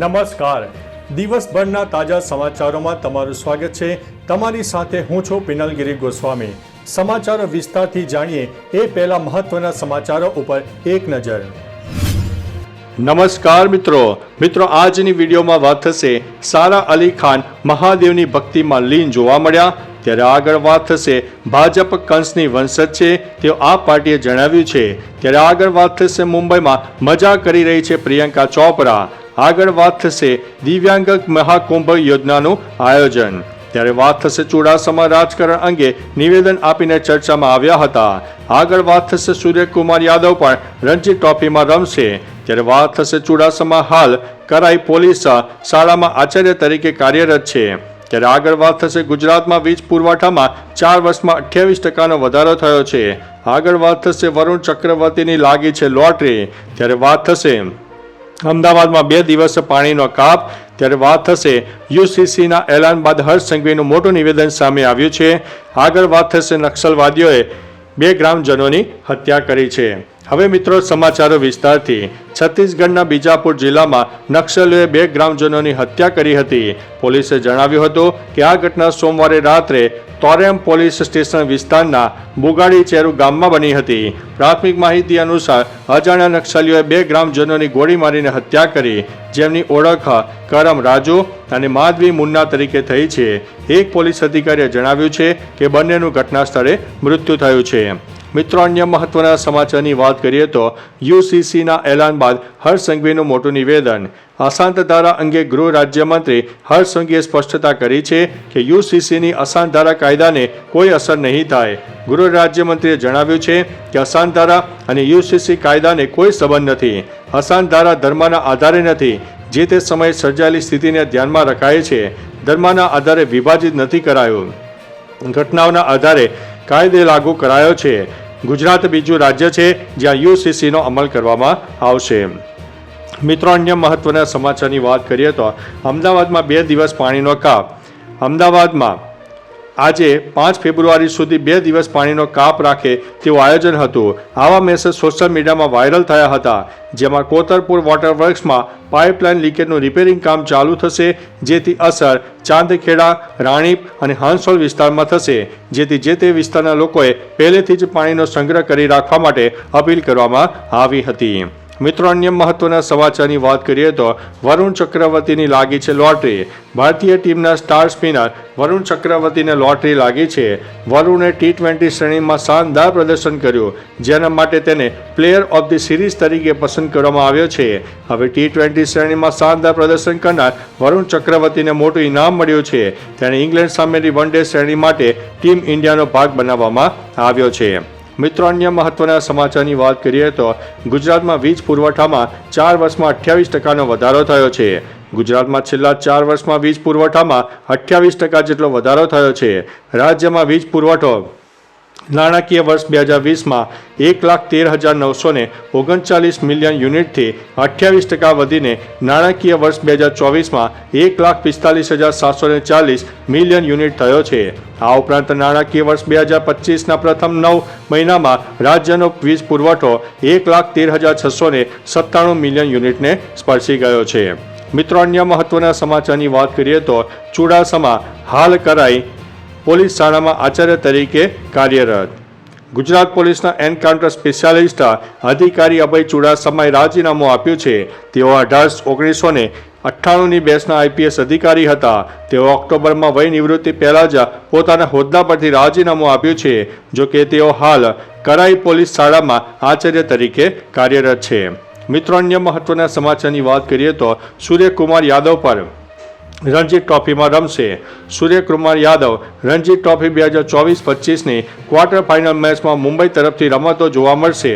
નમસ્કાર. દિવસભરના તાજા સમાચારોમાં તમારું સ્વાગત છે. તમારી સાથે હું છું પિનલગીરી ગોસ્વામી. સમાચારો વિસ્તારથી જાણીએ એ પહેલા મહત્વના સમાચારો ઉપર એક નજર. નમસ્કાર મિત્રો. મિત્રો, આજની વિડીયોમાં વાત થશે સારા અલી ખાન મહાદેવની ભક્તિમાં લીન જોવા મળ્યા. ત્યારે આગળ વાત થશે ભાજપ કંસની વંશજ છે. તેઓ આ પાર્ટીએ જણાવ્યું છે. ત્યારે આગળ વાત થશે મુંબઈમાં. મજા કરી રહી છે પ્રિયંકા ચોપરા. આગળ વાત થશે દિવ્યાંગ મહાકુંભ યોજનાનું આયોજન. ત્યારે વાત થશે ચુડાસમા રાજકારણ અંગે નિવેદન આપીને ચર્ચામાં આવ્યા હતા. આગળ વાત થશે સૂર્યકુમાર યાદવ પણ રણજી ટ્રોફીમાં રમશે. ત્યારે વાત થશે ચુડાસમા હાલ કરાઈ પોલીસ શાળામાં આચાર્ય તરીકે કાર્યરત છે. ત્યારે આગળ વાત થશે ગુજરાતમાં વીજ પુરવઠામાં ચાર વર્ષમાં અઠ્યાવીસ ટકાનો વધારો થયો છે. આગળ વાત થશે વરુણ ચક્રવર્તીની લાગી છે લોટરી. ત્યારે વાત થશે અમદાવાદમાં બે દિવસ પાણીનો કાપ. ત્યારે વાત થશે યુસીસીના એલાન બાદ હર્ષ સંઘવીનું મોટું નિવેદન સામે આવ્યું છે. આગળ વાત થશે નક્સલવાદીઓએ બે ગ્રામજનોની હત્યા કરી છે. હવે મિત્રો સમાચારો વિસ્તારથી. છત્તીસગઢના બીજાપુર જિલ્લામાં નક્સલીઓએ બે ગ્રામજનોની હત્યા કરી હતી. પોલીસે જણાવ્યું હતું કે આ ઘટના સોમવારે રાત્રે તોરેમ પોલીસ સ્ટેશન વિસ્તારના બુગાડી ચેરુ ગામમાં બની હતી. પ્રાથમિક માહિતી અનુસાર અજાણ્યા નક્સલીઓએ બે ગ્રામજનોની ગોળી મારીને હત્યા કરી. જેમની ઓળખ કરમ રાજુ અને માધવી મુન્ના તરીકે થઈ છે. એક પોલીસ અધિકારીએ જણાવ્યું છે કે બંનેનું ઘટના સ્થળે મૃત્યુ થયું છે. મિત્રો, અન્ય મહત્વના સમાચારની વાત કરીએ તો યુસીસીના એલાન બાદ હર્ષ મોટું નિવેદન. અશાંત ધારા અંગે ગૃહ રાજ્યમંત્રી હર્ષ સંઘવીએ સ્પષ્ટતા કરી છે કે યુસીસીની અશાંત ધારા કાયદાને કોઈ અસર નહીં થાય. ગૃહ રાજ્યમંત્રીએ જણાવ્યું છે કે અશાંત ધારા અને યુસીસી કાયદાને કોઈ સંબંધ નથી. અશાંત ધારા ધર્મના આધારે નથી, જે તે સમયે સર્જાયેલી સ્થિતિને ધ્યાનમાં રખાય છે. ધર્મના આધારે વિભાજિત નથી કરાયું. ઘટનાઓના આધારે કાયદે લાગુ કરાયો છે. ગુજરાત બીજું રાજ્ય છે જ્યાં યુસીસીનો અમલ કરવામાં આવશે. મિત્રો, અન્ય મહત્વના સમાચારની વાત કરીએ તો અમદાવાદમાં બે દિવસ પાણીનો કાપ. અમદાવાદમાં આજે પાંચ ફેબ્રુઆરી સુધી બે દિવસ પાણીનો કાપ રાખે તેવું આયોજન હતું. આવા મેસેજ સોશિયલ મીડિયામાં વાયરલ થયા હતા, જેમાં કોતરપુર વોટર વર્ક્સમાં પાઇપલાઇન લીકેજનું રિપેરિંગ કામ ચાલુ થશે, જેથી અસર ચાંદખેડા, રાણીપ અને હાંસોલ વિસ્તારમાં થશે, જેથી જે તે વિસ્તારના લોકોએ પહેલેથી જ પાણીનો સંગ્રહ કરી રાખવા માટે અપીલ કરવામાં આવી હતી. મિત્રો, અન્ય મહત્વના સમાચારની વાત કરીએ તો વરુણ ચક્રવર્તીની લાગી છે લોટરી. ભારતીય ટીમના સ્ટાર સ્પિનર વરુણ ચક્રવર્તીને લોટરી લાગી છે. વરુણે ટી ટ્વેન્ટી શ્રેણીમાં શાનદાર પ્રદર્શન કર્યું, જેના માટે તેને પ્લેયર ઓફ ધી સિરીઝ તરીકે પસંદ કરવામાં આવ્યો છે. હવે ટી ટ્વેન્ટી શ્રેણીમાં શાનદાર પ્રદર્શન કરનાર વરુણ ચક્રવર્તીને મોટું ઇનામ મળ્યું છે. તેણે ઇંગ્લેન્ડ સામેની વન ડે શ્રેણી માટે ટીમ ઇન્ડિયાનો ભાગ બનાવવામાં આવ્યો છે. મિત્રો, અન્ય મહત્વના સમાચારની વાત કરીએ તો ગુજરાતમાં વીજ પુરવઠામાં ચાર વર્ષમાં અઠ્યાવીસ ટકાનો વધારો થયો છે. ગુજરાતમાં છેલ્લા ચાર વર્ષમાં વીજ પુરવઠામાં અઠ્યાવીસ ટકા જેટલો વધારો થયો છે. રાજ્યમાં વીજ પુરવઠો નાણાકીય વર્ષ બે હજાર વીસમાં એક લાખ તેર હજાર નવસો ને ઓગણચાલીસ મિલિયન યુનિટથી અઠ્યાવીસ ટકા વધીને નાણાકીય વર્ષ બે હજાર ચોવીસમાં એક લાખ પિસ્તાલીસ હજાર સાતસો ને ચાલીસ મિલિયન યુનિટ થયો છે. આ ઉપરાંત નાણાકીય વર્ષ બે હજાર પચીસના પ્રથમ નવ મહિનામાં રાજ્યનો વીજ પુરવઠો એક લાખ તેર હજાર છસો ને સત્તાણું મિલિયન યુનિટને સ્પર્શી ગયો છે. મિત્રો, અન્ય મહત્વના સમાચારની વાત કરીએ તો ચુડાસમા હાલ કરાઈ પોલીસ શાળામાં આચાર્ય તરીકે કાર્યરત. ગુજરાત પોલીસના એન્કાઉન્ટર સ્પેશિયાલિસ્ટ અધિકારી અભય ચુડાસમાએ રાજીનામું આપ્યું છે. તેઓ અઢાર ઓગણીસો ને અઠ્ઠાણુંની બેચના આઈપીએસ અધિકારી હતા. તેઓ ઓક્ટોબરમાં વય નિવૃત્તિ પહેલાં જ પોતાના હોદ્દા પરથી રાજીનામું આપ્યું છે, જો કે તેઓ હાલ કરાઈ પોલીસ શાળામાં આચાર્ય તરીકે કાર્યરત છે. મિત્રો, અન્ય મહત્વના સમાચારની વાત કરીએ તો સૂર્યકુમાર યાદવ પર રણજી ટ્રોફીમાં રમશે. સૂર્યકુમાર યાદવ રણજી ટ્રોફી બે હજાર ચોવીસ પચીસની ક્વાર્ટર ફાઇનલ મેચમાં મુંબઈ તરફથી રમતો જોવા મળશે.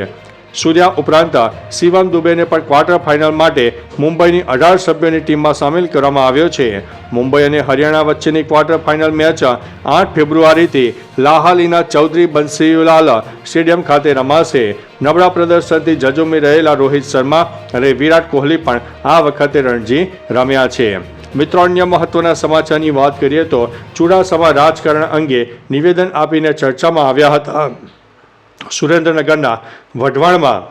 સૂર્યા ઉપરાંત શિવમ દુબેને પણ ક્વાર્ટર ફાઇનલ માટે મુંબઈની અઢાર સભ્યોની ટીમમાં સામેલ કરવામાં આવ્યો છે. મુંબઈ અને હરિયાણા વચ્ચેની ક્વાર્ટર ફાઇનલ મેચ આઠ ફેબ્રુઆરીથી લાહાલીના ચૌધરી બંસીલાલ સ્ટેડિયમ ખાતે રમાશે. નબળા પ્રદર્શનથી જજુમી રહેલા રોહિત શર્મા અને વિરાટ કોહલી પણ આ વખતે રણજી રમ્યા છે. મિત્રો, અન્ય મહત્વના સમાચારની વાત કરીએ તો ચુડાસમા રાજકારણ અંગે નિવેદન આપીને ચર્ચામાં આવ્યા હતા. સુરેન્દ્રનગરના વઢવાણમાં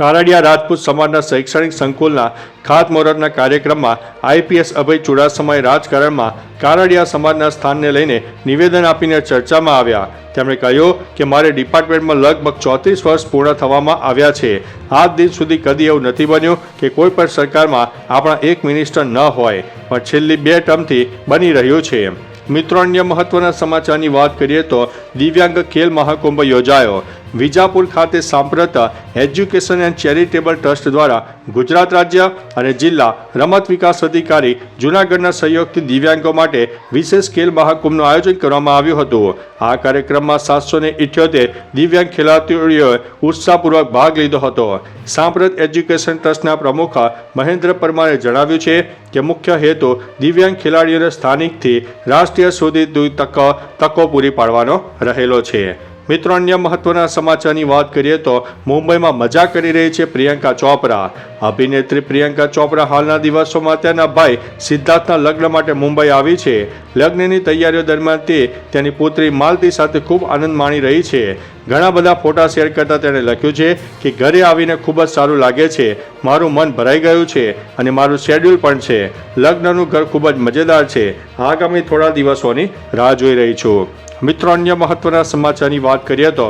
કારડિયા રાજપૂત સમાજના શૈક્ષણિક સંકુલના ખાતમુહૂર્તના કાર્યક્રમમાં આઈપીએસ અભય ચુડાસમાએ રાજકારણમાં કારડિયા સમાજના સ્થાનને લઈને નિવેદન આપીને ચર્ચામાં આવ્યા. તેમણે કહ્યું કે મારે ડિપાર્ટમેન્ટમાં લગભગ ચોત્રીસ વર્ષ પૂર્ણ થવામાં આવ્યા છે. આજ દિન સુધી કદી એવું નથી બન્યું કે કોઈ પણ સરકારમાં આપણા એક મિનિસ્ટર ન હોય, પણ છેલ્લી બે ટર્મથી બની રહ્યું છે. મિત્રો, અન્ય મહત્વના સમાચારની વાત કરીએ તો દિવ્યાંગ ખેલ મહાકુંભ યોજાયો. વિજાપુર ખાતે સાંપ્રત એજ્યુકેશન એન્ડ ચેરિટેબલ ટ્રસ્ટ દ્વારા ગુજરાત રાજ્ય અને જિલ્લા રમત વિકાસ અધિકારી જૂનાગઢના સહયોગથી દિવ્યાંગો માટે વિશેષ ખેલ મહાકુંભનું આયોજન કરવામાં આવ્યું હતું. આ કાર્યક્રમમાં સાતસો ને ઇઠ્યોતેર દિવ્યાંગ ખેલાડીઓએ ઉત્સાહપૂર્વક ભાગ લીધો હતો. સાંપ્રત એજ્યુકેશન ટ્રસ્ટના પ્રમુખ મહેન્દ્ર પરમારે જણાવ્યું છે કે મુખ્ય હેતુ દિવ્યાંગ ખેલાડીઓને સ્થાનિકથી રાષ્ટ્રીય સુધી તકો તકો પૂરી પાડવાનો રહેલો છે. મિત્રો, અન્ય મહત્વના સમાચારની વાત કરીએ તો મુંબઈમાં મજા કરી રહી છે પ્રિયંકા ચોપરા. અભિનેત્રી પ્રિયંકા ચોપરા હાલના દિવસોમાં તેના ભાઈ સિદ્ધાર્થના લગ્ન માટે મુંબઈ આવી છે. લગ્નની તૈયારીઓ દરમિયાન તે તેની પુત્રી માલતી સાથે ખૂબ આનંદ માણી રહી છે. ઘણા બધા ફોટા શેર કરતા તેણે લખ્યું છે કે ઘરે આવીને ખૂબ જ સારું લાગે છે. મારું મન ભરાઈ ગયું છે અને મારું શેડ્યુલ પણ છે. લગ્નનું ઘર ખૂબ જ મજેદાર છે. આગામી થોડા દિવસોની રાહ જોઈ રહી છું. મિત્રો, અન્ય મહત્વના સમાચારની વાત કરીએ તો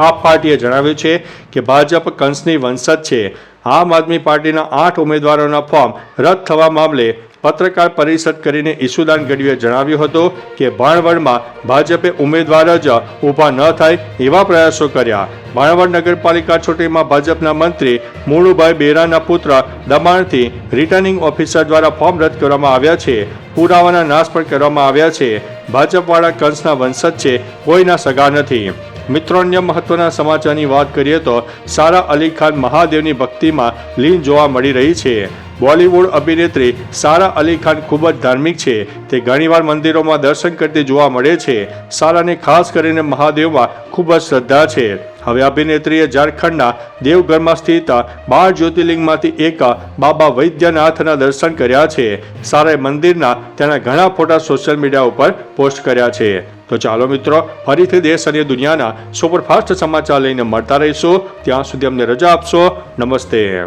આપ પાર્ટીએ જણાવ્યું છે કે ભાજપ કંસની વંશજ છે. આમ આદમી પાર્ટીના આઠ ઉમેદવારોના ફોર્મ રદ થવા મામલે પત્રકાર પરિષદ કરીને ઈશુદાન ગઢવીએ જણાવ્યું હતું કે ભાણવડમાં ભાજપે ઉમેદવાર જ ઊભા ન થાય એવા પ્રયાસો કર્યા. ભાણવડ નગરપાલિકા ચૂંટણીમાં ભાજપના મંત્રી મુળુભાઈ બેરાના પુત્ર દબાણથી રિટર્નિંગ ઓફિસર દ્વારા ફોર્મ રદ કરવામાં આવ્યા છે. પુરાવાના નાશ પણ કરવામાં આવ્યા છે. ભાજપવાળા કંસના વંશજ છે, કોઈના સગા નથી. મિત્રો અન્ય મહત્વના સમાચારની વાત કરીએ તો સારા અલી ખાન મહાદેવની ભક્તિમાં લીન જોવા મળી રહી છે. બોલિવૂડ અભિનેત્રી સારા અલી ખાન ખૂબ જ ધાર્મિક છે. તે ઘણીવાર મંદિરોમાં દર્શન કરતી જોવા મળે છે. સારાને ખાસ કરીને મહાદેવમાં ખૂબ જ શ્રદ્ધા છે. હવે અભિનેત્રીએ ઝારખંડના દેવઘરમાં સ્થિત બાર જ્યોતિર્લિંગમાંથી એક બાબા વૈદ્યનાથના દર્શન કર્યા છે. સારાએ મંદિરના તેના ઘણા ફોટા સોશિયલ મીડિયા ઉપર પોસ્ટ કર્યા છે. તો ચાલો મિત્રો, ફરીથી દેશ અને દુનિયાના સુપરફાસ્ટ સમાચાર લઈને મળતા રહીશું. ત્યાં સુધી અમને રજા આપશો. નમસ્તે.